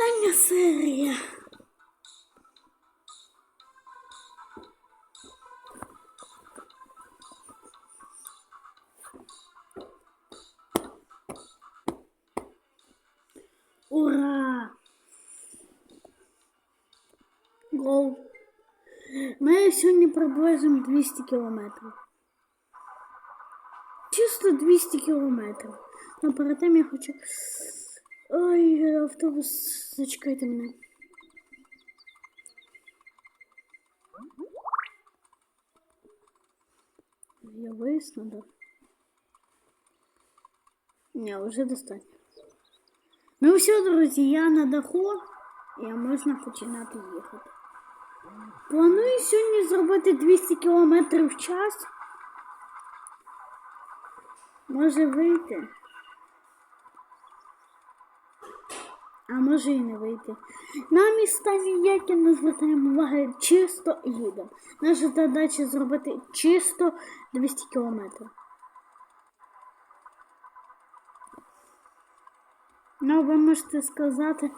Остання серія. Ура! Гоу. Ми сьогодні приблизимо 200 кілометрів. Чисто 200 кілометрів. Но перед тим я хочу. Ой, автобус, зачекайте мене. Я виїзд надо. Ні, вже достатньо. Ну все, друзі, я на даху, і можна починати їхати. Планую сьогодні зробити 200 км в час. Може вийти. А може і не вийти. На міста ніякі не звертаємо уваги, чисто їдемо. Наша задача зробити чисто 200 кілометрів. Ну, ви можете сказати,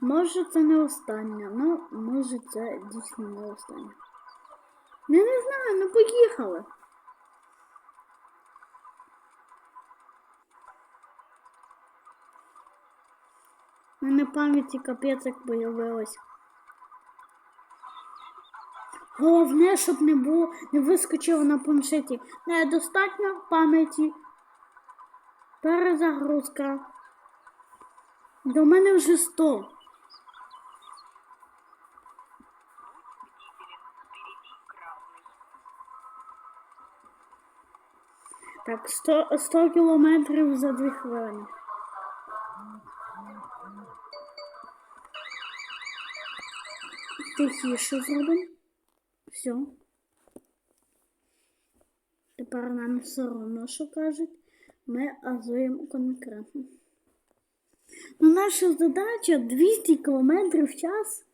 може це не останнє, ну, може це дійсно не останнє. Я не знаю, ну поїхали. Мене пам'яті капець як появилось. Головне, щоб не було, не вискочило на планшеті. Недостатньо пам'яті. Перезагрузка. До мене вже 100. Так, 100, 100 кілометрів за 2 хвилини. Тихіше зробимо. Все. Тепер нам все одно, що кажуть. Ми азуємо конкретно. Ну, наша задача 200 км в час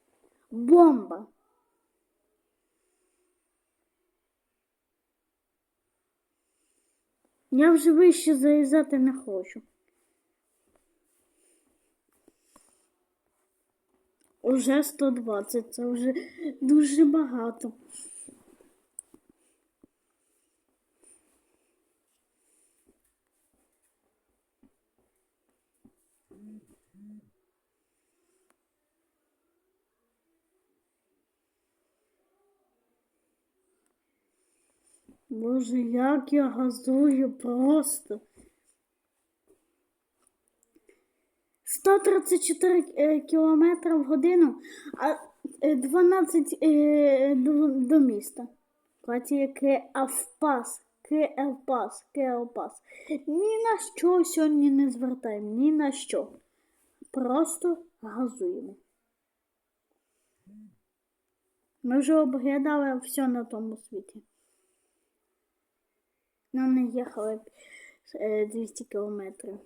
бомба. Я вже вище заїжджати не хочу. Уже 120, це вже дуже багато. Боже, як я газую просто. 134 е, кілометри в годину, а е, 12 е, до, до міста. Кстати, яке авпас, КЛПАС, КЛПАС. Ні на що сьогодні не звертаємо, ні на що. Просто газуємо. Ми вже обглядали все на тому світі. Нам не їхали е, 200 кілометрів.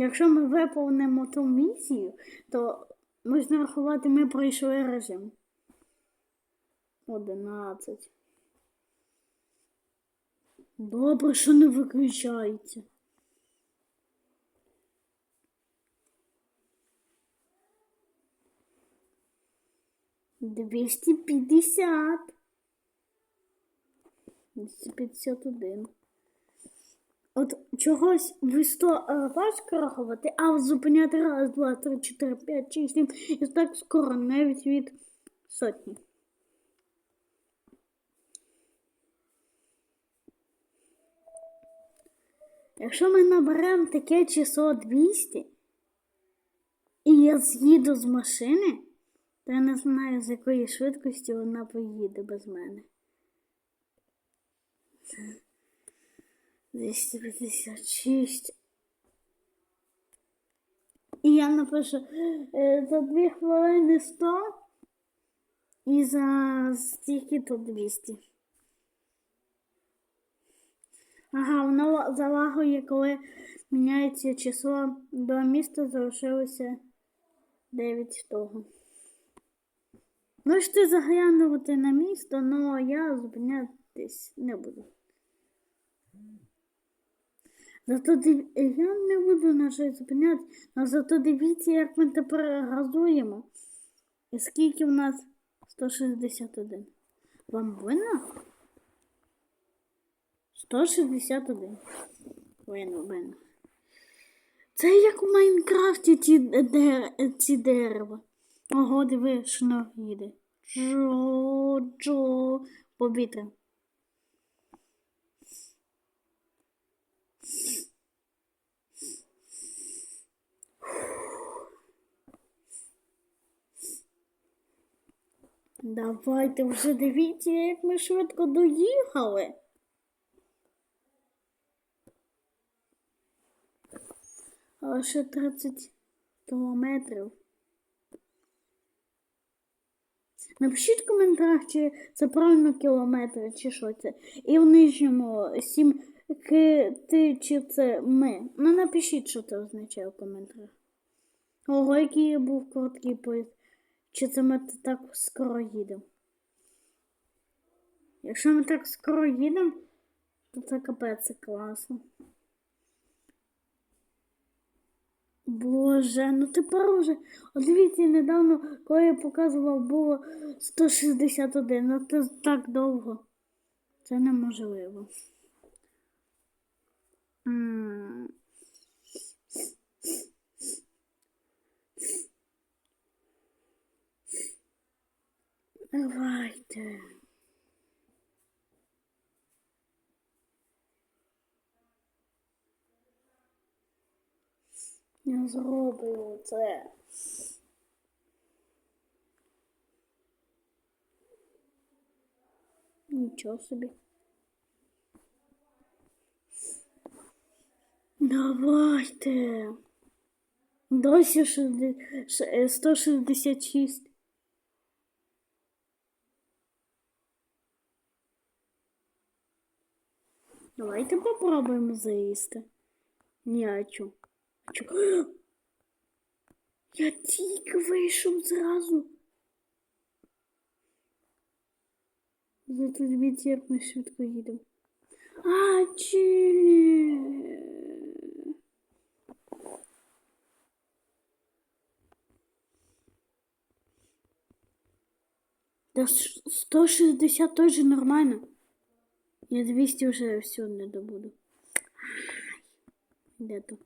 Якщо ми виповнимо ту місію, то можна рахувати, ми пройшли режим. 11. Добре, що не виключається. Двісті п'ятдесят. 251. От чогось в 100 е, важко рахувати, а зупиняти раз, два, три, чотири, п'ять, шість, сім. І так скоро навіть від сотні. Якщо ми наберемо таке число 200, і я з'їду з машини, то я не знаю, з якої швидкості вона поїде без мене. 256. І я напишу е, за 2 хвилини 100 і за стільки то 200. Ага, воно залагує, коли міняється число до міста, залишилося 9 того. Можете заглянути на місто, але я зупинятись не буду. Зато див... я не буду на щось зупиняти, але зато дивіться, як ми тепер газуємо. І скільки в нас 161. Вам видно? 161. Видно, видно. Це як у Майнкрафті ці, дер... ці дерева. Ого, диви, шнур їде. Джо-джо. Повітря. Давайте вже дивіться, як ми швидко доїхали. Але ще 30 кілометрів. Напишіть в коментарях, чи це правильно кілометри, чи що це. І в нижньому 7 ти, чи це ми. Ну напишіть, що це означає в коментарях. Ого, який був короткий поїзд. Чи це ми так скоро їдемо? Якщо ми так скоро їдемо, то це капець класно. Боже, ну тепер уже. От дивіться, недавно, коли я показував, було 161, ну це так довго. Це неможливо. М. Давайте. Я зроблю це. Нічого собі. Давайте. Досі шестде- ш- е, 166. Давайте попробуємо заїсти. Ні, а чо? А чо? Я тільки вийшов зразу. Зато дивіться, як ми швидко їдемо. А, чи... Да ш- 160 тоже нормально. Я 200 уже все не добуду. Де то?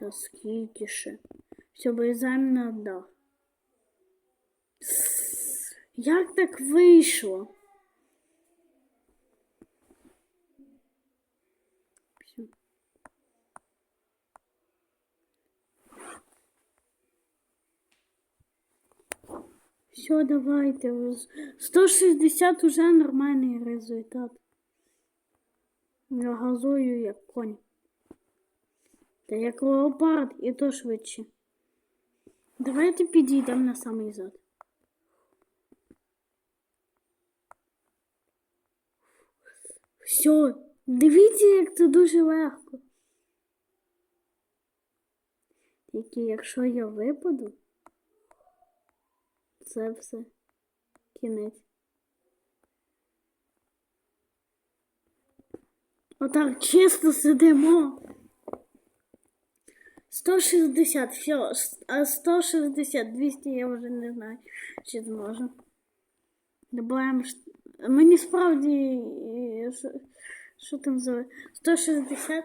Та скільки ще? Все, вилізаємо на дах. Як так вийшло? Все. Все, давайте. 160 уже нормальний результат. Я газую як конь. Та як леопард і то швидше. Давайте підійдемо на самий зад. Все, дивіться, як це дуже легко. Тільки якщо я випаду, це все кінець. Отак чисто сидимо. 160, все, а 160, 200 я вже не знаю, чи зможу. Добавимо, ш- мені справді, е, що там за 160,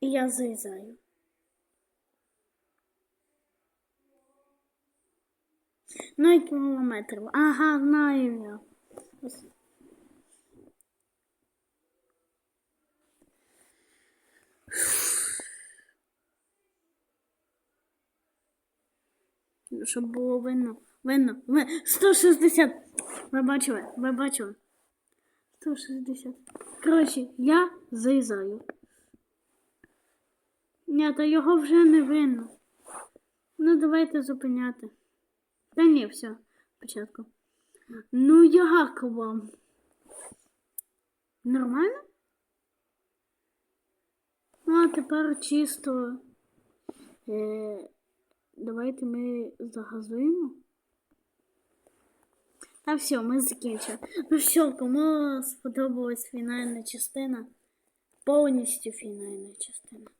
і я заїзаю. Ну, кілометрів. Ага, знаю я. Щоб було видно. Видно. 160. Ви бачили? Ви бачили? 160. Коротше, я заїзаю. Ні, та його вже не видно. Ну, давайте зупиняти. Та ні, все, спочатку. Ну, як вам? Нормально? Ну, а тепер чисто. Е, давайте ми загазуємо. А все, ми закінчили. Ну все, кому сподобалась фінальна частина, повністю фінальна частина.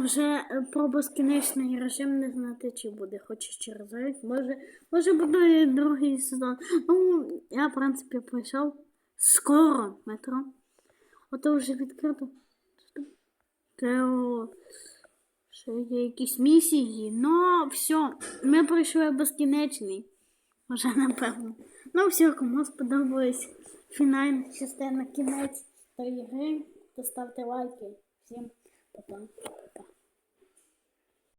Вже е, про безкінечний режим не знати, чи буде, хоч через рік. Може, може буде другий сезон. Ну, я, в принципі, пройшов скоро метро. Ото вже відкрито. Тео. Ще є якісь місії. Ну, все, ми пройшли безкінечний. Вже напевно. Ну, все, кому сподобалась фінальна частина кінець тої гри, то ставте лайки. Всім па-па. Па-па.